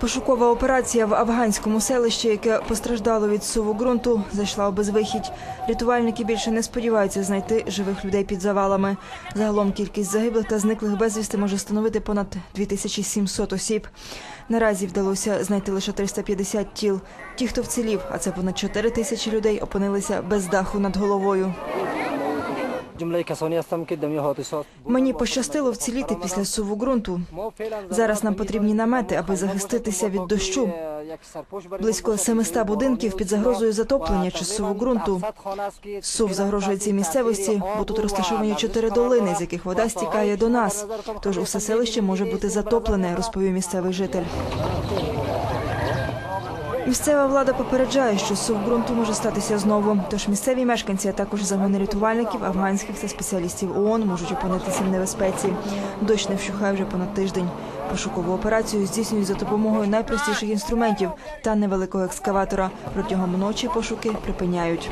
Пошукова операція в афганському селищі, яке постраждало від суву ґрунту, зайшла у безвихідь. Рятувальники більше не сподіваються знайти живих людей під завалами. Загалом кількість загиблих та зниклих безвісти може становити понад 2700 осіб. Наразі вдалося знайти лише 350 тіл. Ті, хто вцілів, а це понад 4 тисячі людей, опинилися без даху над головою. Мені пощастило вціліти після суву ґрунту. Зараз нам потрібні намети, аби захиститися від дощу. Близько 700 будинків під загрозою затоплення чи суву ґрунту. Сув загрожує цій місцевості, бо тут розташовані чотири долини, з яких вода стікає до нас. Тож усе селище може бути затоплене, розповів місцевий житель. Місцева влада попереджає, що сув ґрунту може статися знову. Тож місцеві мешканці, а також загони рятувальників, афганських та спеціалістів ООН можуть опинитися в небезпеці. Дощ не вщухає вже понад тиждень. Пошукову операцію здійснюють за допомогою найпростіших інструментів та невеликого екскаватора. Протягом ночі пошуки припиняють.